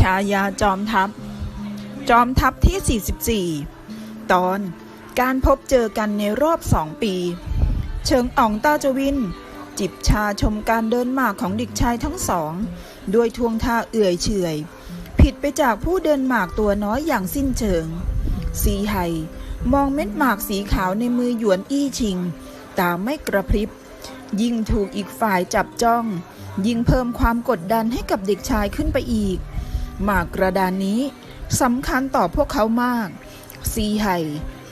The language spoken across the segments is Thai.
ชายาจอมทัพ จอมทัพที่ 44 ตอนการพบเจอกันในรอบสองปี เชิงอ่องต้าจวิน จิบชาชมการเดินหมากของเด็กชายทั้งสองด้วยทวงท่าเอื่อยเฉยผิดไปจากผู้เดินหมากตัวน้อยอย่างสิ้นเชิง สีไห่มองเม็ดหมากสีขาวในมือหยวนอี้ชิง ตาไม่กระพริบ ยิ่งถูกอีกฝ่ายจับจ้อง ยิ่งเพิ่มความกดดันให้กับเด็กชายขึ้นไปอีก หมากกระดานนี้สำคัญต่อพวกเขามาก ซีไห่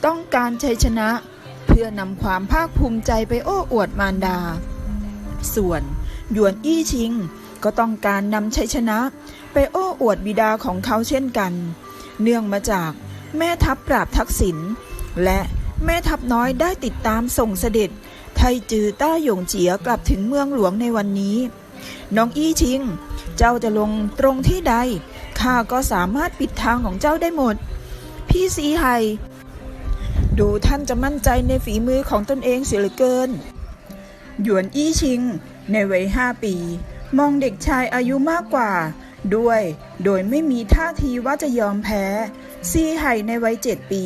ต้องการชัยชนะ เพื่อนำความภาคภูมิใจไปโอ้อวดมารดา ส่วนหยวนอี้ชิง ก็ต้องการนำชัยชนะ ไปโอ้อวดบิดาของเขาเช่นกัน เนื่องมาจากแม่ทัพปราบทักษิณและแม่ทัพน้อยได้ติดตามส่งเสด็จ ไทจือต้าหยงเจียกลับถึงเมืองหลวงในวันนี้ น้องอี้ชิง เจ้าจะลงตรงที่ใด ข้าก็สามารถปิดทางของเจ้าได้หมด พี่สีไห่ดูท่านจะมั่นใจในฝีมือของตนเองเสียเหลือเกิน หยวนอี้ชิง ในวัยห้าปี มองเด็กชายอายุมากกว่า ด้วย โดยไม่มีท่าทีว่าจะยอมแพ้ ซีไห่ในวัยเจ็ดปี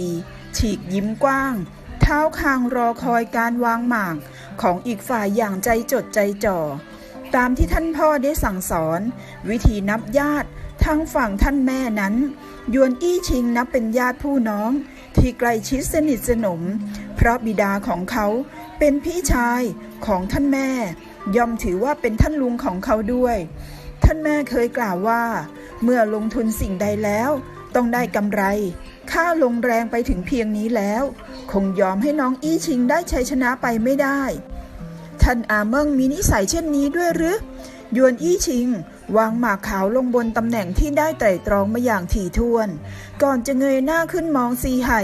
ฉีกยิ้มกว้าง เท้าคางรอคอยการวางหมาก ของอีกฝ่ายอย่างใจจดใจจ่อ ตามที่ท่านพ่อได้สั่งสอน วิธีนับญาติทางฝั่งท่านแม่นั้น ยวนอี้ชิงนับเป็นญาติผู้น้อง ที่ใกล้ชิดสนิทสนม เพราะบิดาของเขาเป็นพี่ชายของท่านแม่ ย่อมถือว่าเป็นท่านลุงของเขาด้วย ท่านแม่เคยกล่าวว่า เมื่อลงทุนสิ่งใดแล้ว ต้องได้กำไร ค่าลงแรงไปถึงเพียงนี้แล้ว คงยอมให้น้องอี้ชิงได้ชัยชนะไปไม่ได้ ท่านอาเมิงมีนิสัยเช่นนี้ด้วยหรือยวนอี้ชิง วางหมากขาวลงบนตำแหน่งที่ได้ไตร่ตรองมาอย่างถี่ถ้วน ก่อนจะเงยหน้าขึ้นมองซีไห่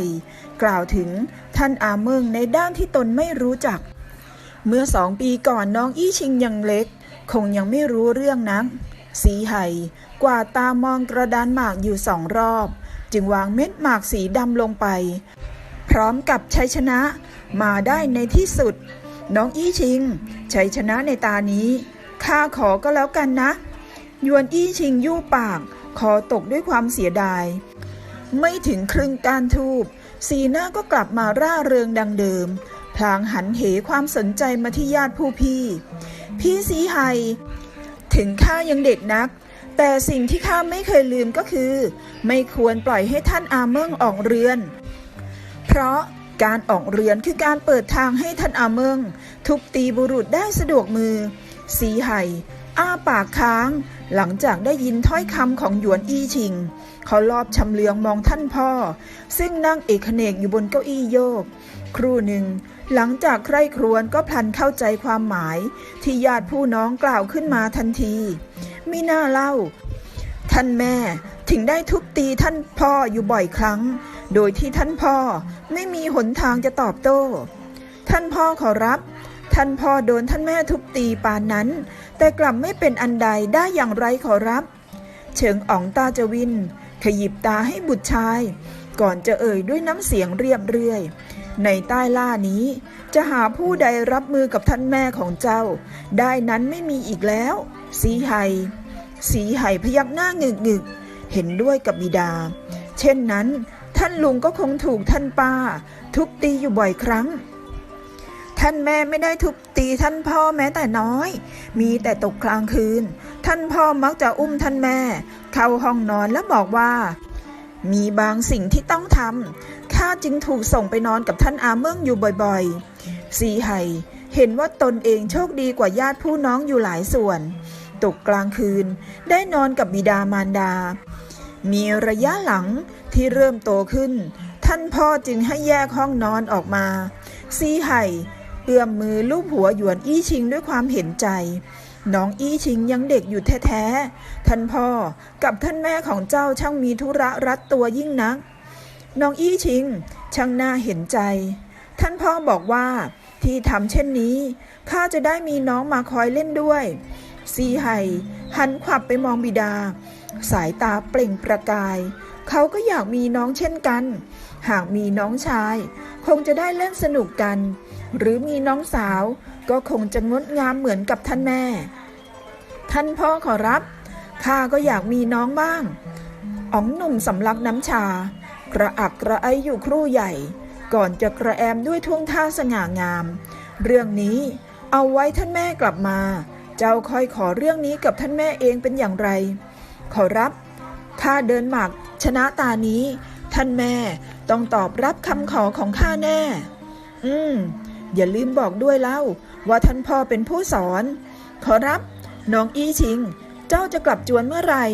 กล่าวถึงท่านอาเมิงในด้านที่ตนไม่รู้จัก เมื่อสองปีก่อนน้องอี้ชิงยังเล็ก คงยังไม่รู้เรื่องนักสีไห่กว่าตามองกระดานหมากอยู่สองรอบ จึงวางเม็ดหมากสีดำลงไป พร้อมกับชัยชนะมาได้ในที่สุด น้องอี้ชิง ชัยชนะในตานี้ข้าขอก็แล้วกันนะ ยวนอี้ชิงยู่ปาก คอตกด้วยความเสียดาย ไม่ถึงครึ่งการทูบสีหน้าก็กลับมาร่าเริงดังเดิม พลางหันเหความสนใจมาที่ญาติผู้พี่ พี่สีไฮถึงข้ายังเด็กนัก แต่สิ่งที่ข้าไม่เคยลืมก็คือ ไม่ควรปล่อยให้ท่านอาเมิงออกเรือน เพราะ การออกเรือนคือการเปิดทางให้ท่านอาเมิง ทุบตีบุรุษได้สะดวกมือ สีไห่อ้าปากค้าง หลังจากได้ยินถ้อยคำของหยวนอี้ชิง เขาลอบชำเลืองมองท่านพ่อ ซึ่งนั่งเอกเนกอยู่บนเก้าอี้โยก ครู่หนึ่ง หลังจากใคร่ครวญก็พลันเข้าใจความหมาย ที่ญาติผู้น้องกล่าวขึ้นมาทันทีมิน่าเล่า ท่านแม่ถึงได้ทุบตีท่านพ่ออยู่บ่อยครั้ง โดยที่ท่านพ่อไม่มีหนทางจะตอบโต้ ท่านพ่อขอรับ ท่านพ่อโดนท่านแม่ทุบตีปานนั้น แต่กลับไม่เป็นอันใดได้อย่างไรขอรับ เฉิงอ๋องตาจวิน ขยิบตาให้บุตรชาย ก่อนจะเอ่ยด้วยน้ำเสียงเรียบเรื่อย ในใต้ล่านี้ จะหาผู้ใดรับมือกับท่านแม่ของเจ้า ได้นั้นไม่มีอีกแล้ว สีไห่สีไห่พยักหน้างึกงึกๆเห็นด้วยกับบิดา เช่นนั้น ท่านลุงก็คงถูกท่านป้า ทุบตีอยู่บ่อยครั้ง ท่านแม่ไม่ได้ทุบตีท่านพ่อแม้แต่น้อย มีแต่ตกกลางคืน ท่านพ่อมักจะอุ้มท่านแม่ เข้าห้องนอนแล้วบอกว่า มีบางสิ่งที่ต้องทำข้าจึงถูกส่งไปนอนกับท่านอาเมิงอยู่บ่อยๆสีไห่เห็นว่าตนเองโชคดีกว่าญาติผู้น้องอยู่หลายส่วน ตกกลางคืนได้นอนกับบิดามารดา มีระยะหลังที่เริ่มโตขึ้น ท่านพ่อจึงให้แยกห้องนอนออกมา ซีไห่เอื้อมมือลูบหัวหยวนอี้ชิงด้วยความเห็นใจ น้องอี้ชิงยังเด็กอยู่แท้ๆ ท่านพ่อกับท่านแม่ของเจ้าช่างมีธุระรัดตัวยิ่งนัก น้องอี้ชิงช่างน่าเห็นใจ ท่านพ่อบอกว่าที่ทำเช่นนี้ข้าจะได้มีน้องมาคอยเล่นด้วย ซีไห่หันขวับไปมองบิดา สายตาเปล่งประกาย เขาก็อยากมีน้องเช่นกัน หากมีน้องชาย คงจะได้เล่นสนุกกัน หรือมีน้องสาว ก็คงจะงดงามเหมือนกับท่านแม่ ท่านพ่อขอรับข้าก็อยากมีน้องบ้าง อ๋องหนุ่มสำลักน้ำชา กระอักกระไออยู่ครู่ใหญ่ ก่อนจะกระแอมด้วยท่วงท่าสง่างาม เรื่องนี้เอาไว้ท่านแม่กลับมา เจ้าคอยขอเรื่องนี้กับท่านแม่เองเป็นอย่างไร ขอรับ ข้าเดินหมากชนะตานี้ ท่านแม่ต้องตอบรับคำขอของข้าแน่ อืม อย่าลืมบอกด้วยเล่า ว่าท่านพ่อเป็นผู้สอน ขอรับ น้องอี้ชิง เจ้าจะกลับจวนเมื่อไหร่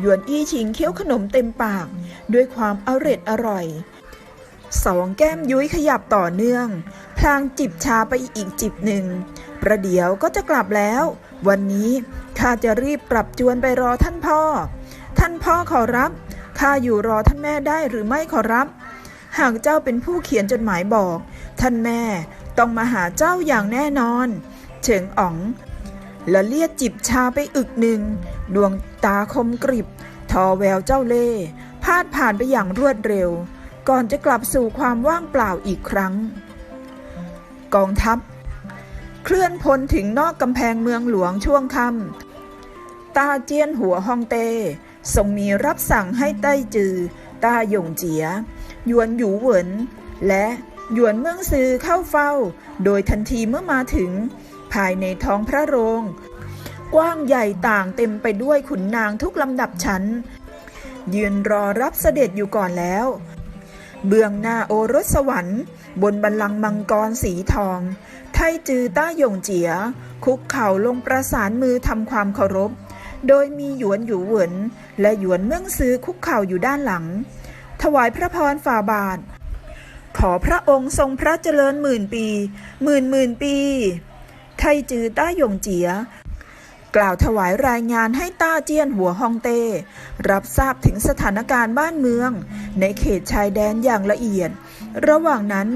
หยวนอี้ชิงเคี้ยวขนมเต็มปาก ด้วยความอร็ดอร่อยสองแก้มยุ้ยขยับต่อเนื่อง พลางจิบชาไปอีกจิบหนึ่ง ประเดี๋ยวก็จะกลับแล้ว วันนี้ ข้าจะรีบกลับจวนไปรอท่านพ่อ ท่านพ่อขอรับ ข้าอยู่รอท่านแม่ได้หรือไม่ขอรับ หากเจ้าเป็นผู้เขียนจดหมายบอก ท่านแม่ต้องมาหาเจ้าอย่างแน่นอน เฉิงอ๋องและเลียดจิบชาไปอึกหนึ่ง ดวงตาคมกริบ ทอแววเจ้าเล่พาดผ่านไปอย่างรวดเร็ว ก่อนจะกลับสู่ความว่างเปล่าอีกครั้ง กองทัพ เคลื่อนพลถึงนอกกำแพงเมืองหลวงช่วงค่ำ ตาเจียนหัวฮองเต้ทรงมีรับสั่งให้ใต้จือ ตาหยงเจียยวนหยูเหวิน และหยวนเมืองซือเข้าเฝ้า โดยทันทีเมื่อมาถึง ภายในท้องพระโรง กว้างใหญ่ต่างเต็มไปด้วยขุนนางทุกลำดับชั้น ยืนรอรับเสด็จอยู่ก่อนแล้ว เบื้องหน้าโอรสสวรรค์ บนบัลลังก์มังกรสีทอง ไทจือต้าหยงเจีย คุกเข่าลงประสานมือทำความเคารพ โดยมีหยวนหยูเหวินและหยวนเมืองซื้อคุกเข่าอยู่ด้านหลัง ถวายพระพรฝ่าบาท ขอพระองค์ทรงพระเจริญหมื่นปี หมื่นหมื่นปี ไทจือต้าหยงเจีย กล่าวถวายรายงานให้ต้าเจียนหัวฮองเต้ รับทราบถึงสถานการณ์บ้านเมือง ในเขตชายแดนอย่างละเอียด ระหว่างนั้น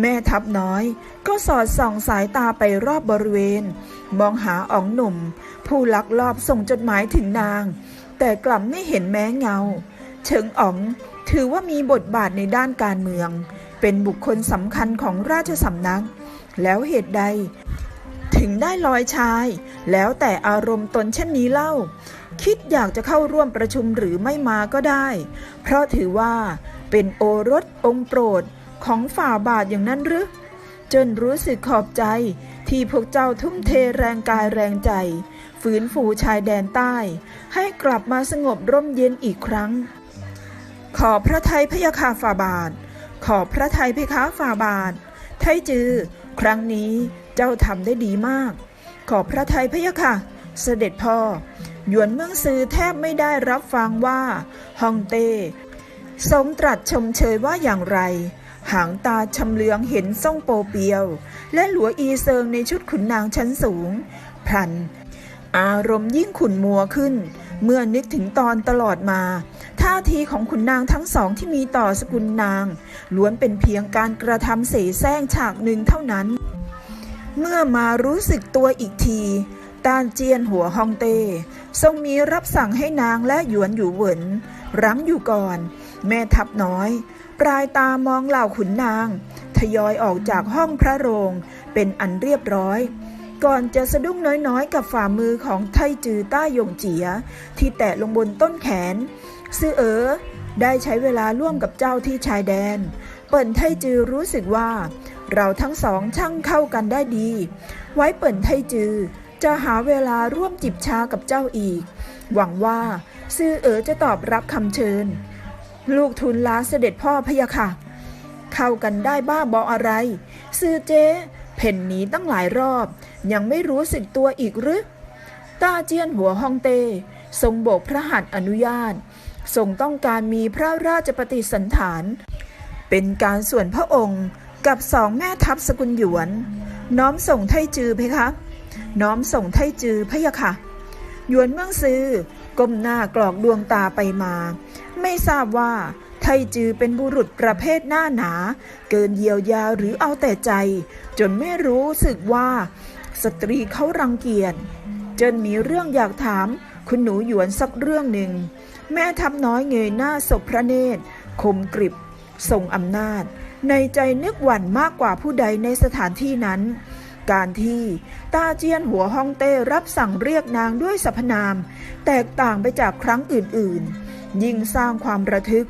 แม่ทัพน้อย ก็สอดส่องสายตาไปรอบบริเวณ มองหาอ๋องหนุ่ม ผู้ลักลอบส่งจดหมายถึงนาง แต่กลับไม่เห็นแม้เงาเฉิงอ๋องถือว่ามีบทบาทในด้านการเมือง เป็นบุคคลสำคัญของราชสำนัก แล้วเหตุใด ถึงได้ลอยชาย แล้วแต่อารมณ์ตนเช่นนี้เล่า คิดอยากจะเข้าร่วมประชุมหรือไม่มาก็ได้ เพราะถือว่าเป็นโอรสองค์โปรดของฝ่าบาทอย่างนั้นหรือ จนรู้สึกขอบใจ ที่พวกเจ้าทุ่มเทแรงกายแรงใจ ฝืนฟูชายแดนใต้ ให้กลับมาสงบร่มเย็นอีกครั้ง ขอพระไทยพยาคาฝ่าบาท ขอพระไทยเพคะฝ่าบาท ไทจือ ครั้งนี้เจ้าทำได้ดีมาก ขอพระไทยพยาค่ะเสด็จพ่อ หยวนเมืองซือแทบไม่ได้รับฟังว่าฮองเต้ทรงตรัสชมเชยว่าอย่างไร หางตาชำเลืองเห็นซ่องโปเปียว และหลัวอีเซิงในชุดขุนนางชั้นสูง พลัน อารมณ์ยิ่งขุนมัวขึ้น เมื่อนึกถึงตอนตลอดมาท่าทีของขุนนางทั้งสองที่มีต่อสกุลนาง ล้วนเป็นเพียงการกระทำเสแสร้งฉากหนึ่งเท่านั้น เมื่อมารู้สึกตัวอีกทีตานเจียนหัวฮองเต้ ทรงมีรับสั่งให้นางและหยวนอยู่เหวินรั้งอยู่ก่อน แม่ทัพน้อย ปลายตามองเหล่าขุนนาง ทยอยออกจากห้องพระโรง เป็นอันเรียบร้อย ก่อนจะสะดุ้งน้อยๆ กับฝ่ามือของไทจือต้าหยงเจีย ที่แตะลงบนต้นแขน ซื่อเอ๋อได้ใช้เวลาร่วมกับเจ้าที่ชายแดน เปิ่นไทจือรู้สึกว่า เราทั้งสองช่างเข้ากันได้ดี ไว้เปิ่นไทจือ จะหาเวลาร่วมจิบชากับเจ้าอีก หวังว่าซื่อเอ๋อจะตอบรับคำเชิญ ลูกทุนลาเสด็จพ่อพะยะค่ะ เข้ากันได้บ้าบออะไร ซื่อเจ๊เพ่นหนีตั้งหลายรอบ ยังไม่รู้สึกตัวอีกหรือตาเจียนหัวฮองเต้ทรงโบกพระหัตถ์อนุญาต ทรงต้องการมีพระราชปฏิสันฐาน เป็นการส่วนพระองค์กับสองแม่ทัพสกุลหยวน น้อมส่งไทจือเพคะ น้อมส่งไทจือพะยะค่ะ หยวนเมืองซือก้มหน้ากรอกดวงตาไปมา ไม่ทราบว่าไทจือเป็นบุรุษประเภทหน้าหนา เกินเยียวยาหรือเอาแต่ใจ จนไม่รู้สึกว่า สตรีเขารังเกียจจนมีเรื่องอยากถาม คุณหนูหยวนสักเรื่องหนึ่ง แม่ทัพน้อยเงยหน้าศพพระเนตร คมกริบทรงอำนาจ ในใจนึกหวั่นมากกว่าผู้ใดในสถานที่นั้น การที่ตาเจียนหัวฮ่องเต้รับสั่งเรียกนางด้วยสรรพนาม แตกต่างไปจากครั้งอื่นๆ ยิ่งสร้างความระทึก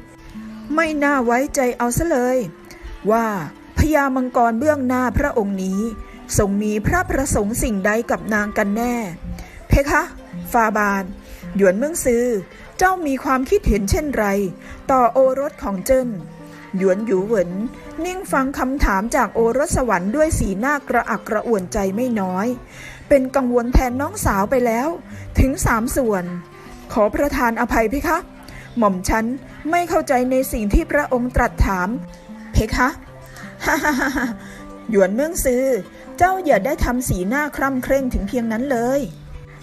ไม่น่าไว้ใจเอาซะเลย ว่าพญามังกรเบื้องหน้าพระองค์นี้ทรงมีพระประสงค์สิ่งใดกับนางกันแน่ เพคะฟาบาทหยวนเมืองซือเจ้ามีความคิดเห็นเช่นไร ต่อโอรสของเจิ้นหยวนหยูเหวินนิ่งฟังคำถามจากโอรสสวรรค์ด้วยสีหน้ากระอักกระอ่วนใจไม่น้อย เป็นกังวลแทนน้องสาวไปแล้ว ถึงสามส่วน ขอประทานอภัยเพคะ หม่อมฉันไม่เข้าใจในสิ่งที่พระองค์ตรัสถาม เพคะฮ่าฮ่าฮ่าฮ่าหยวนเมืองซือเจ้าอย่าได้ทำสีหน้าคร่ำเคร่งถึงเพียงนั้นเลย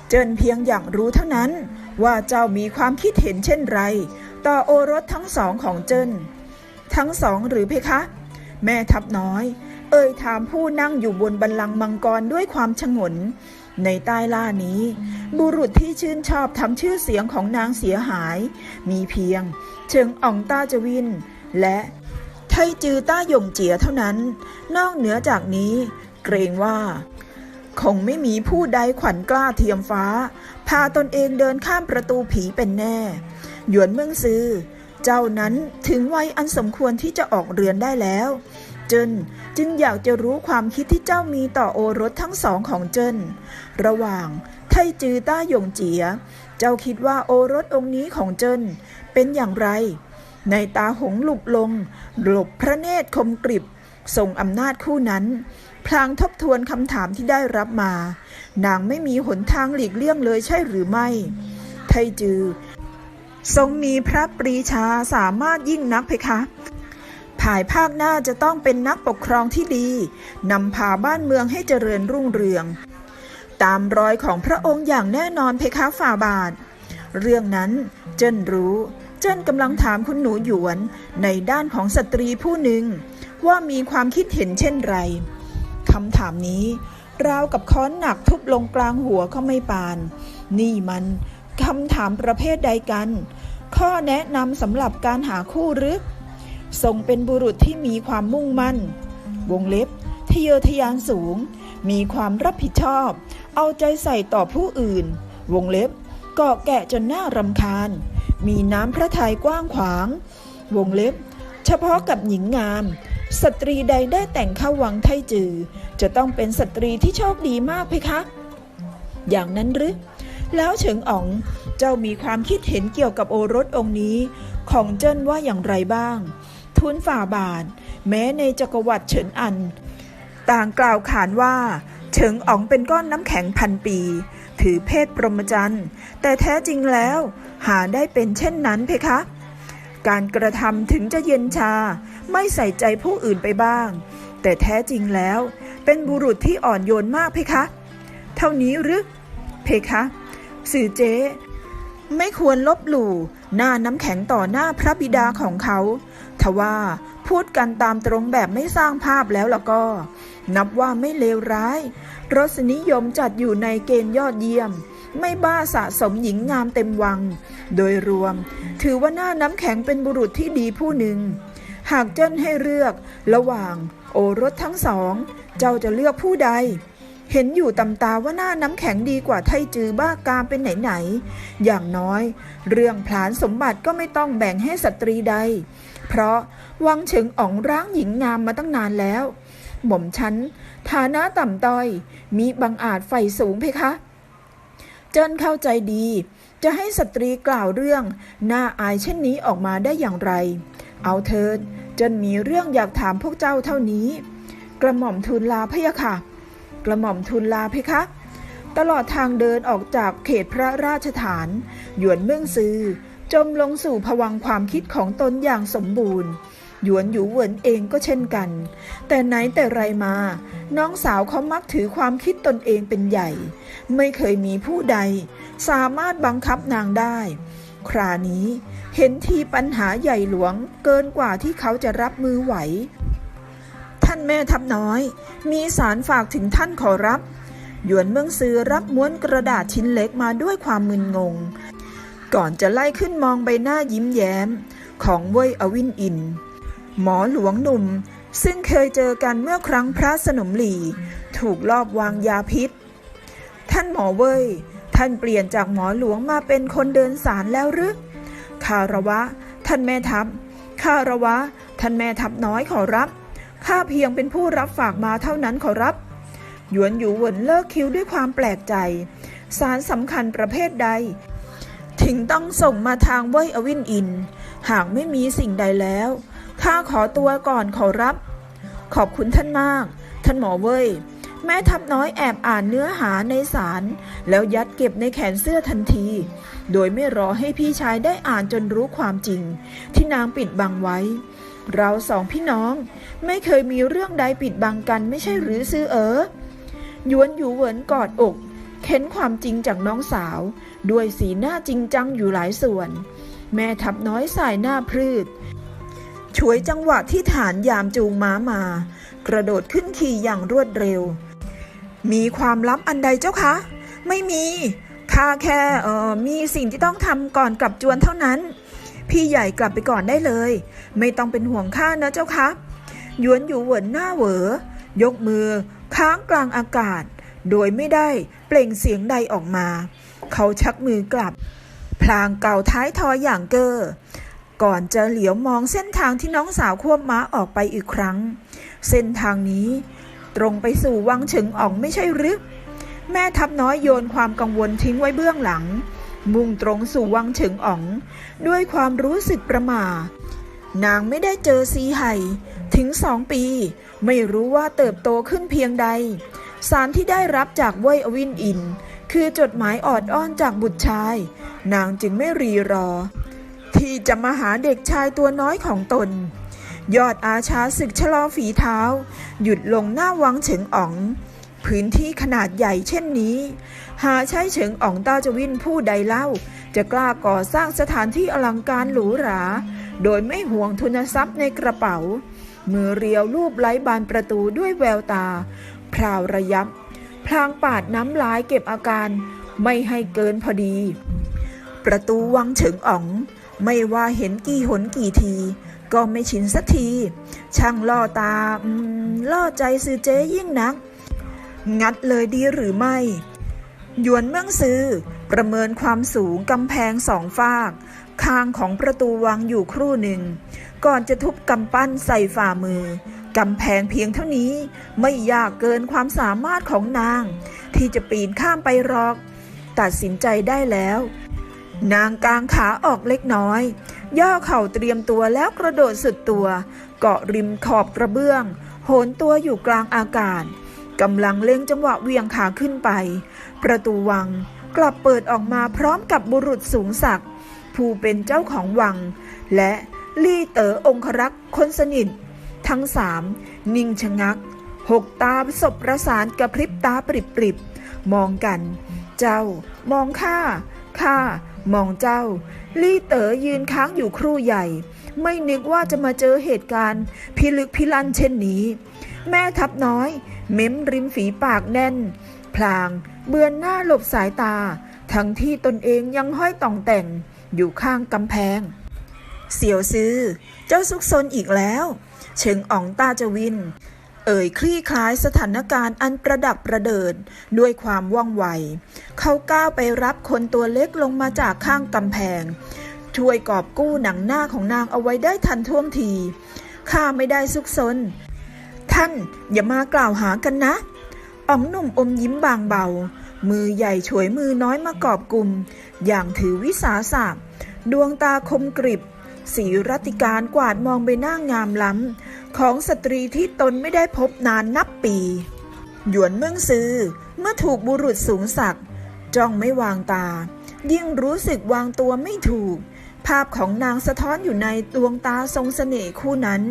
เจินเพียงอยากรู้เท่านั้น ว่าเจ้ามีความคิดเห็นเช่นไร ต่อโอรสทั้งสองของเจินทั้งสองหรือเพคะ แม่ทับน้อย เอ่ยถามผู้นั่งอยู่บนบัลลังก์มังกรด้วยความชงน ในใต้ล่านี้ บุรุษที่ชื่นชอบทำชื่อเสียงของนางเสียหาย มีเพียง เชิงอ่องต้าจวิน และไทจือต้าหยงเจียเท่านั้น นอกเหนือจากนี้ เกรงว่า คงไม่มีผู้ใดขวัญกล้าเทียมฟ้า พาตนเองเดินข้ามประตูผีเป็นแน่ หยวนเมืองซือเจ้านั้นถึงวัยอันสมควรที่จะออกเรือนได้แล้ว เจินจึงอยากจะรู้ความคิดที่เจ้ามีต่อโอรสทั้งสองของเจินระหว่างไทจือต้าหยงเจีย เจ้าคิดว่าโอรสองค์นี้ของเจินเป็นอย่างไร ในตาหงหลุบลง หลบพระเนตรคมกริบทรงอำนาจคู่นั้น พลางทบทวนคำถามที่ได้รับมา นางไม่มีหนทางหลีกเลี่ยงเลยใช่หรือไม่ ไทจือ ทรงมีพระปรีชาสามารถยิ่งนักเพคะ ภายภาคหน้าจะต้องเป็นนักปกครองที่ดีนำพาบ้านเมืองให้เจริญรุ่งเรือง ตามรอยของพระองค์อย่างแน่นอนเพคะฝ่าบาท เรื่องนั้นเจิ้นรู้เจิ้นกำลังถามคุณหนูหยวนในด้านของสตรีผู้หนึ่ง ว่ามีความคิดเห็นเช่นไรคำถามนี้ราวกับค้อนหนักทุบลงกลางหัวเขาไม่ปาน นี่มันคำถามประเภทใดกัน ข้อแนะนำสำหรับการหาคู่หรือ ทรงเป็นบุรุษที่มีความมุ่งมั่น วงเล็บทะเยอทะยานสูง มีความรับผิดชอบ เอาใจใส่ต่อผู้อื่น วงเล็บเกาะแกะจนน่ารำคาญ มีน้ำพระทัยกว้างขวาง วงเล็บ เฉพาะกับหญิงงาม สตรีใดได้แต่งเข้าวังไทจือ จะต้องเป็นสตรีที่โชคดีมากเพคะ อย่างนั้นหรือแล้วเฉิงอ๋องเจ้ามีความคิดเห็นเกี่ยวกับโอรสองค์นี้ ของเจิ้นว่าอย่างไรบ้าง ทูลฝ่าบาท แม้ในจักรวรรดิเฉินอัน ต่างกล่าวขานว่า เฉิงอ๋องเป็นก้อนน้ำแข็งพันปี ถือเพศพรหมจรรย์แต่แท้จริงแล้วหาได้เป็นเช่นนั้นเพคะการกระทำถึงจะเย็นชาไม่ใส่ใจผู้อื่นไปบ้าง แต่แท้จริงแล้ว เป็นบุรุษที่อ่อนโยนมากเพคะ เท่านี้หรือเพคะ สื่อเจ๊ ไม่ควรลบหลู่หน้าน้ำแข็งต่อหน้าพระบิดาของเขา ทว่าพูดกันตามตรงแบบไม่สร้างภาพแล้วล่ะก็ นับว่าไม่เลวร้าย รสนิยมจัดอยู่ในเกณฑ์ยอดเยี่ยม ไม่บ้าสะสมหญิงงามเต็มวัง โดยรวม ถือว่าหน้าน้ำแข็งเป็นบุรุษที่ดีผู้หนึ่ง หากเจ้นให้เลือก ระหว่างโอรสทั้งสอง เจ้าจะเลือกผู้ใดเห็นอยู่ตำตาว่าหน้าน้ำแข็งดีกว่าไทจือบ้ากามเป็นไหนๆ อย่างน้อย เรื่องผลานสมบัติก็ไม่ต้องแบ่งให้สตรีใด เพราะวังเฉิงอ๋องร้างหญิงงามมาตั้งนานแล้ว หม่อมฉัน ฐานะต่ำต้อย มีบังอาจไฟสูงเพคะ เจิ้นเข้าใจดี จะให้สตรีกล่าวเรื่องน่าอายเช่นนี้ออกมาได้อย่างไร เอาเถิดเจิ้นมีเรื่องอยากถามพวกเจ้าเท่านี้ กระหม่อมทูลลาพะยะค่ะ กระหม่อมทูลลาเพคะตลอดทางเดินออกจากเขตพระราชฐาน หยวนเมืองซือ จมลงสู่ผวังความคิดของตนอย่างสมบูรณ์ หยวนหยูเหวินเองก็เช่นกัน แต่ไหนแต่ไรมา น้องสาวเขามักถือความคิดตนเองเป็นใหญ่ ไม่เคยมีผู้ใด สามารถบังคับนางได้ ครานี้เห็นทีปัญหาใหญ่หลวงเกินกว่าที่เขาจะรับมือไหว ท่านแม่ทัพน้อย มีสารฝากถึงท่านขอรับ หยวนเมืองซื้อรับม้วนกระดาษชิ้นเล็กมาด้วยความมึนงง ก่อนจะไล่ขึ้นมองใบหน้ายิ้มแย้ม ของเว่ยอวินอิน หมอหลวงหนุ่ม ซึ่งเคยเจอกันเมื่อครั้งพระสนมหลี ถูกลอบวางยาพิษ ท่านหมอเว้ยท่านเปลี่ยนจากหมอหลวงมาเป็นคนเดินสารแล้วหรือคาระวะ ท่านแม่ทัพคาระวะ ท่านแม่ทัพน้อยขอรับข้าเพียงเป็นผู้รับฝากมาเท่านั้นขอรับ หยวนหยูเหวนเลิกคิ้วด้วยความแปลกใจ สารสำคัญประเภทใด ถึงต้องส่งมาทางเว่ยอวินอิน หากไม่มีสิ่งใดแล้วข้าขอตัวก่อนขอรับ ขอบคุณท่านมาก ท่านหมอเว้ยแม่ทัพน้อยแอบอ่านเนื้อหาในสาร แล้วยัดเก็บในแขนเสื้อทันที โดยไม่รอให้พี่ชายได้อ่านจนรู้ความจริง ที่นางปิดบังไว้ เราสองพี่น้อง ไม่เคยมีเรื่องใดปิดบังกันไม่ใช่หรือซื้อเออยวนหยูเหวินกอดอก เค้นความจริงจากน้องสาว ด้วยสีหน้าจริงจังอยู่หลายส่วน แม่ทับน้อยสายหน้าพรืดช่วยจังหวะที่ฐานยามจูงม้ามา กระโดดขึ้นขี่อย่างรวดเร็ว มีความลับอันใดเจ้าคะ ไม่มีข้าแค่เออมีสิ่งที่ต้องทำก่อนกลับจวนเท่านั้น พี่ใหญ่กลับไปก่อนได้เลย ไม่ต้องเป็นห่วงข้านะเจ้าคะยวนอยู่เหวินหน้าเหวอยกมือ ค้างกลางอากาศ โดยไม่ได้เปล่งเสียงใดออกมา เขาชักมือกลับ พลางเก่าท้ายทอยอย่างเกอ้อก่อนจะเหลียวมองเส้นทางที่น้องสาวควบม้าออกไปอีกครั้ง เส้นทางนี้ ตรงไปสู่วังเฉิงอ่องไม่ใช่หรือแม่ทัพน้อยโยนความกังวลทิ้งไว้เบื้องหลัง มุ่งตรงสู่วังเฉิงอ่อง ด้วยความรู้สึกประหม่านางไม่ได้เจอซีไห่ถึงสองปี ไม่รู้ว่าเติบโตขึ้นเพียงใด สารที่ได้รับจากเว่ยอวินอิน คือจดหมายออดอ้อนจากบุตรชาย นางจึงไม่รีรอ ที่จะมาหาเด็กชายตัวน้อยของตน ยอดอาชาศึกชะลอฝีเท้า หยุดลงหน้าวังเฉิงอ๋อง พื้นที่ขนาดใหญ่เช่นนี้ หาใช้เฉิงอ๋องต้าจวินผู้ใดเล่า จะกล้าก่อสร้างสถานที่อลังการหรูหรา โดยไม่ห่วงทุนทรัพย์ในกระเป๋ามือเรียวรูปไล้บานประตูด้วยแววตา พราวระยับ พลางปาดน้ำลายเก็บอาการ ไม่ให้เกินพอดี ประตูวังเฉิงอ๋อง ไม่ว่าเห็นกี่หนกี่ที ก็ไม่ชินสักที ช่างล่อตาอล่อใจซื้อเจ๊ยิ่งนัก งัดเลยดีหรือไม่หยวนเมืองซื้อประเมินความสูงกำแพงสองฟากคางของประตูวังอยู่ครู่หนึ่ง ก่อนจะทุบกำปั้นใส่ฝ่ามือ กำแพงเพียงเท่านี้ไม่ยากเกินความสามารถของนาง ที่จะปีนข้ามไปหรอก ตัดสินใจได้แล้ว นางกางขาออกเล็กน้อย ย่อเข่าเตรียมตัวแล้วกระโดดสุดตัว เกาะริมขอบกระเบื้อง โหนตัวอยู่กลางอากาศกำลังเล็งจังหวะเวียงขาขึ้นไป ประตูวังกลับเปิดออกมาพร้อมกับบุรุษสูงศักดิ์ผู้เป็นเจ้าของวัง และลี่เต๋อองครักษ์คนสนิท ทั้งสามนิ่งชะงัก หกตาสบประสานกระพริบตาปริบปริบมองกัน เจ้า มองข้าข้ามองเจ้า ลี่เต๋อยืนค้างอยู่ครู่ใหญ่ ไม่นึกว่าจะมาเจอเหตุการณ์ พิลึกพิลั่นเช่นนี้ แม่ทับน้อย เม้มริมฝีปากแน่น พลางเบือนหน้าหลบสายตา ทั้งที่ตนเองยังห้อยต่องแต่งอยู่ข้างกำแพง เสี่ยวซื้อ เจ้าซุกซนอีกแล้ว เชิงอ่องตาจวิน เอ่ยคลี่คลายสถานการณ์อันประดับประเดิดด้วยความว่องไว เขาก้าวไปรับคนตัวเล็กลงมาจากข้างกำแพง ช่วยกอบกู้หนังหน้าของนางเอาไว้ได้ทันท่วงที ข้าไม่ได้ซุกซน ท่านอย่ามากล่าวหากันนะอ๋องหนุ่มอมยิ้มบางเบา มือใหญ่ฉวยมือน้อยมากอบกลุ่ม อย่างถือวิสาสะดวงตาคมกริบ สีรัติการกวาดมองไปหน้างามล้ำ ของสตรีที่ตนไม่ได้พบนานนับปี หยวนเมืองซือเมื่อถูกบุรุษสูงศักดิ์จ้องไม่วางตา ยิ่งรู้สึกวางตัวไม่ถูก ภาพของนางสะท้อนอยู่ในดวงตาทรงเสน่ห์คู่นั้น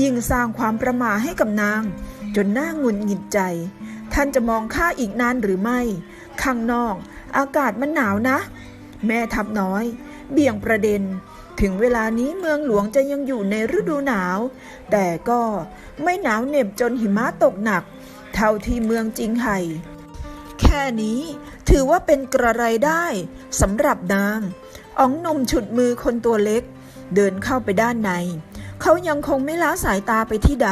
ยิ่งสร้างความประหม่าให้กับนาง จนหน้าหงุดหงิดใจ ท่านจะมองข้าอีกนานหรือไม่ ข้างนอก อากาศมันหนาวนะ แม่ทับน้อย เบี่ยงประเด็น ถึงเวลานี้เมืองหลวงจะยังอยู่ในฤดูหนาว แต่ก็ไม่หนาวเหน็บจนหิมะตกหนัก เท่าที่เมืองจิงไห่แค่นี้ถือว่าเป็นกระไรได้สำหรับนางอ๋องนมฉุดมือคนตัวเล็ก เดินเข้าไปด้านใน เขายังคงไม่ละสายตาไปที่ใด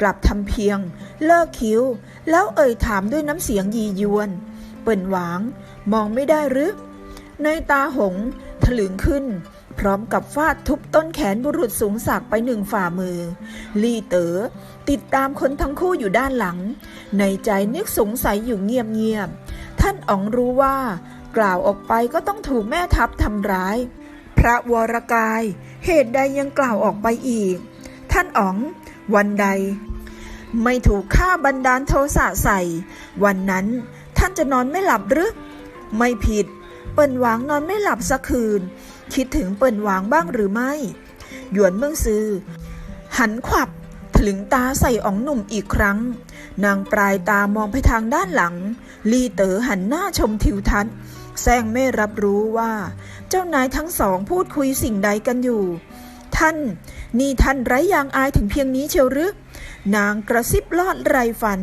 กลับทำเพียง เลิกคิ้ว แล้วเอ่ยถามด้วยน้ำเสียงยียวน เปิ่นหวาง มองไม่ได้หรือในตาหงถลึงขึ้น พร้อมกับฟาดทุบต้นแขนบุรุษสูงสักไปหนึ่งฝ่ามือ ลีเต๋อติดตามคนทั้งคู่อยู่ด้านหลัง ในใจนึกสงสัยอยู่เงียบๆ ท่านอ๋องรู้ว่า กล่าวออกไปก็ต้องถูกแม่ทัพทำร้าย พระวรกาย เหตุใดยังกล่าวออกไปอีก ท่านอ๋อง วันใด ไม่ถูกฆ่าบันดาลโทสะใส่ วันนั้นท่านจะนอนไม่หลับหรือ ไม่ผิด เปิ่นหวางนอนไม่หลับสักคืน คิดถึงเปิ่นหวางบ้างหรือไม่ หยวนเมืองซือ หันขวับถลึงตาใส่อ๋องหนุ่มอีกครั้ง นางปลายตามองไปทางด้านหลัง ลีเต๋อหันหน้าชมทิวทัศน์แซงไม่รับรู้ว่า เจ้านายทั้งสองพูดคุยสิ่งใดกันอยู่ ท่าน นี่ท่านไร้ยางอายถึงเพียงนี้เชียวหรือนางกระซิบลอดไรฟัน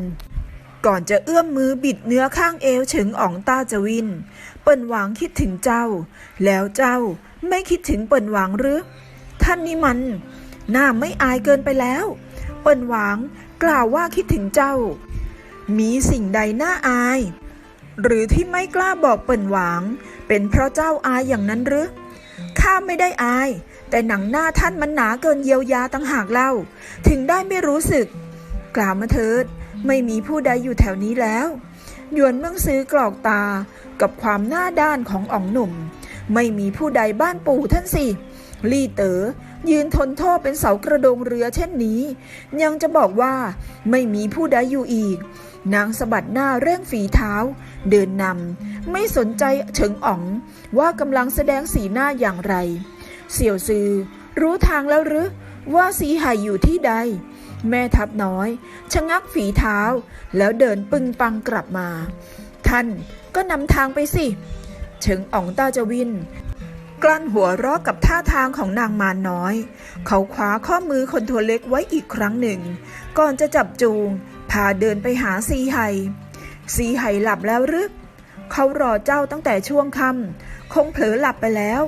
ก่อนจะเอื้อมมือบิดเนื้อข้างเอวเฉิงอ๋องตาจวิน เปิ่นหวางคิดถึงเจ้า แล้วเจ้า ไม่คิดถึงเปิ่นหวางหรือ ท่านนี่มันหน้าไม่อายเกินไปแล้ว เปิ่นหวางกล่าวว่าคิดถึงเจ้า มีสิ่งใดน่าอาย หรือที่ไม่กล้าบอกเปิ่นหวางเป็นเพราะเจ้าอายอย่างนั้นหรือข้าไม่ได้อาย แต่หนังหน้าท่านมันหนาเกินเยียวยาตั้งหากเล่า ถึงได้ไม่รู้สึก กล่าวมาเถิด ไม่มีผู้ใดอยู่แถวนี้แล้วหยวนเมืองซื้อกรอกตากับความหน้าด้านของอ๋องหนุ่ม ไม่มีผู้ใดบ้านปู่ท่านสิลี่เต๋อยืนทนโทษเป็นเสากระโดงเรือเช่นนี้ ยังจะบอกว่าไม่มีผู้ใดอยู่อีก นางสะบัดหน้าเร่งฝีเท้า เดินนำไม่สนใจเฉิงอ๋องว่ากำลังแสดงสีหน้าอย่างไร เสี่ยวซือ รู้ทางแล้วหรือว่าสีไห่อยู่ที่ใด แม่ทับน้อย ชะงักฝีเท้า แล้วเดินปึงปังกลับมา ท่านก็นำทางไปสิ เฉิงอ๋องตาจะวิน กลั้นหัวเรอกกับท่าทางของนางมารน้อย เขาคว้าข้อมือคนตัวเล็กไว้อีกครั้งหนึ่ง ก่อนจะจับจูง พาเดินไปหาซีไห่ซีไห่หลับแล้วหรือเขารอเจ้าตั้งแต่ช่วงค่ำคงเผลอหลับไปแล้ว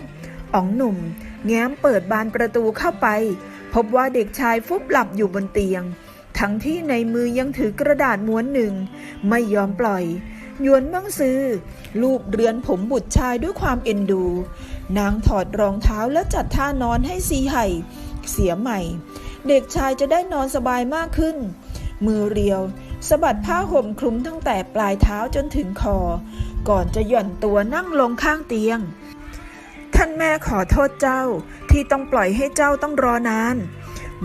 อ๋องหนุ่ม แง้มเปิดบานประตูเข้าไป พบว่าเด็กชายฟุบหลับอยู่บนเตียง ทั้งที่ในมือยังถือกระดาษม้วนหนึ่ง ไม่ยอมปล่อย ยวนมืองซื้อลูกเรือนผมบุตรชายด้วยความเอ็นดู นางถอดรองเท้าและจัดท่านอนให้ซีไห่เสียใหม่ เด็กชายจะได้นอนสบายมากขึ้น มือเรียวสะบัดผ้าห่มคลุมตั้งแต่ปลายเท้าจนถึงคอ ก่อนจะหย่อนตัวนั่งลงข้างเตียง ท่านแม่ขอโทษเจ้าที่ต้องปล่อยให้เจ้าต้องรอนาน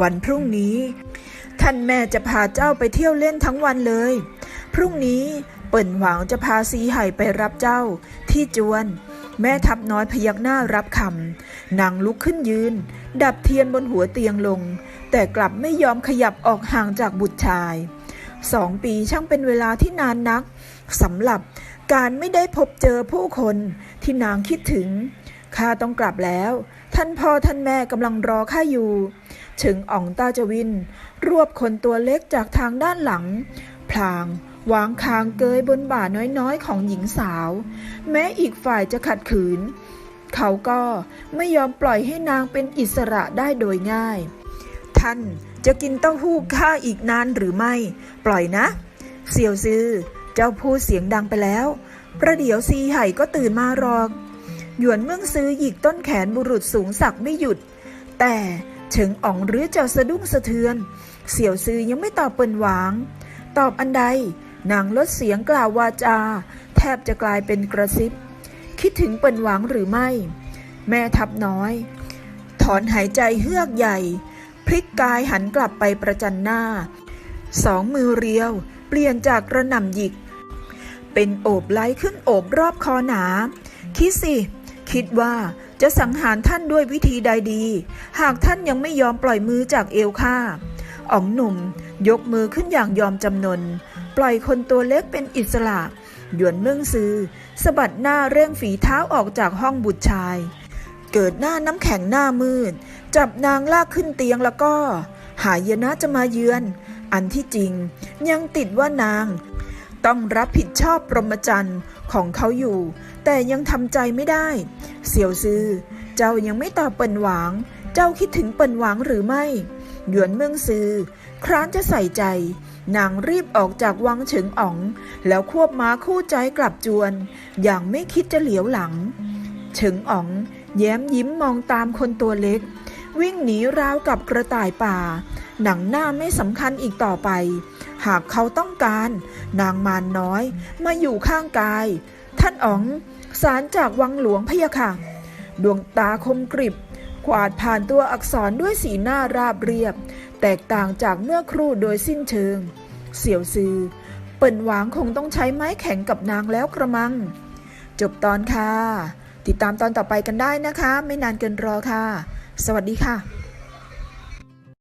วันพรุ่งนี้ ท่านแม่จะพาเจ้าไปเที่ยวเล่นทั้งวันเลย พรุ่งนี้ เปิ่นหวังจะพาซีไห่ไปรับเจ้า ที่จวน แม่ทับน้อยพยักหน้ารับคำนางลุกขึ้นยืน ดับเทียนบนหัวเตียงลง แต่กลับไม่ยอมขยับออกห่างจากบุตรชายสองปีช่างเป็นเวลาที่นานนักสำหรับการไม่ได้พบเจอผู้คนที่นางคิดถึงข้าต้องกลับแล้ว ท่านพ่อท่านแม่กำลังรอข้าอยู่เฉิงอ่องตาจวิน รวบคนตัวเล็กจากทางด้านหลัง พลาง วางคางเกยบนบ่าน้อยๆ ของหญิงสาว แม้อีกฝ่ายจะขัดขืน เขาก็ไม่ยอมปล่อยให้นางเป็นอิสระได้โดยง่าย ท่านจะกินเต้าหู้ข้าอีกนานหรือไม่ ปล่อยนะ เสี่ยวซือเจ้าพูดเสียงดังไปแล้ว ประเดี๋ยวซีไห่ก็ตื่นมารอก หยวนเมืองซื้อหยิกต้นแขนบุรุษสูงสักไม่หยุด แต่เฉิงอ๋องหรือเจะสะดุ้งสะเทือน เสี่ยวซือยังไม่ตอบเปิ่นหวาง ตอบอันใด นางลดเสียงกล่าววาจา แทบจะกลายเป็นกระซิบ คิดถึงเปิ่นหวางหรือไม่ แม่ทับน้อย ถอนหายใจเฮือกใหญ่ พลิกกายหันกลับไปประจันหน้า สองมือเรียว เปลี่ยนจากกระหน่ำหยิก เป็นโอบไล้ขึ้นโอบรอบคอหนา คิดสิ คิดว่าจะสังหารท่านด้วยวิธีใดดี หากท่านยังไม่ยอมปล่อยมือจากเอวข้า อ๋องหนุ่มยกมือขึ้นอย่างยอมจำนน ปล่อยคนตัวเล็กเป็นอิสระ หยวนเมืองซือสะบัดหน้าเร่งฝีเท้าออกจากห้องบุตรชาย เกิดหน้าน้ำแข็งหน้ามืด จับนางลากขึ้นเตียงแล้วก็ หายนะจะมาเยือน อันที่จริงยังติดว่านาง ต้องรับผิดชอบปรมจันทร์ของเขาอยู่ แต่ยังทำใจไม่ได้ เสี่ยวซือเจ้ายังไม่ตอบเปิ่นหวาง เจ้าคิดถึงเปิ่นหวังหรือไม่ หยวนเมืองซือ ครั้นจะใส่ใจ นางรีบออกจากวังเฉิงอ๋อง แล้วควบม้าคู่ใจกลับจวน อย่างไม่คิดจะเหลียวหลัง เฉิงอ๋อง แย้มยิ้มมองตามคนตัวเล็ก วิ่งหนีราวกับกระต่ายป่า หนังหน้าไม่สำคัญอีกต่อไป หากเขาต้องการ นางมารน้อยมาอยู่ข้างกาย ท่านอ๋องสารจากวังหลวงพะยะค่ะ ดวงตาคมกริบ กวาดผ่านตัวอักษรด้วยสีหน้าราบเรียบ แตกต่างจากเมื่อครู่โดยสิ้นเชิง เสี่ยวซือ เปิ่นหวางคงต้องใช้ไม้แข็งกับนางแล้วกระมัง จบตอนค่ะ ติดตามตอนต่อไปกันได้นะคะ ไม่นานเกินรอค่ะ สวัสดีค่ะ